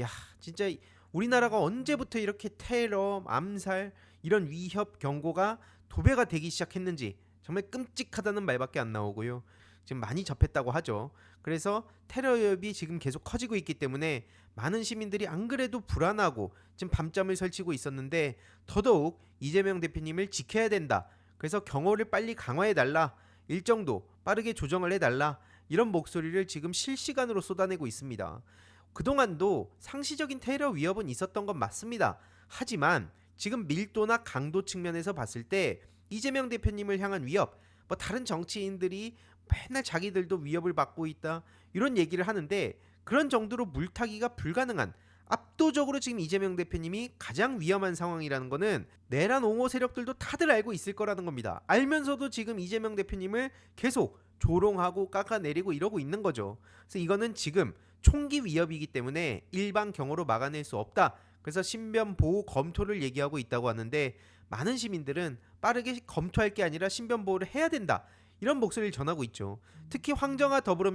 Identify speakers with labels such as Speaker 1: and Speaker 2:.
Speaker 1: 야, 진짜 우리나라가 언제부터 이렇게 테러, 암살 이런 위협 경고가 도배가 되기 시작했는지 정말 끔찍하다는 말밖에 안 나오고요. 지금 많이 접했다고 하죠. 그래서 테러 위협이 지금 계속 커지고 있기 때문에 많은 시민들이 안 그래도 불안하고 지금 밤잠을 설치고 있었는데 더더욱 이재명 대표님을 지켜야 된다. 그래서 경호를 빨리 강화해 달라. 일정도 빠르게 조정을 해 달라. 이런 목소리를 지금 실시간으로 쏟아내고 있습니다. 그동안도 상시적인 테러 위협은 있었던 건 맞습니다. 하지만 지금 밀도나 강도 측면에서 봤을 때 이재명 대표님을 향한 위협, 뭐 다른 정치인들이 맨날 자기들도 위협을 받고 있다 이런 얘기를 하는데 그런 정도로 물타기가 불가능한 압도적으로 지금 이재명 대표님이 가장 위험한 상황이라는 거는 내란 옹호 세력들도 다들 알고 있을 거라는 겁니다. 알면서도 지금 이재명 대표님을 계속 조롱하고 깎아내리고 이러고 있는 거죠. 그래서 이거는 지금 총기 위협이기 때문에 일반 경호로 막아낼 수 없다. 그래서 신변 보호 검토를 얘기하고 있다고 하는데 많은 시민들은 빠르게 검토할 게 아니라 신변 보호를 해야 된다. 이런 목소리를 전하고 있죠. 특히 황정아 더불어민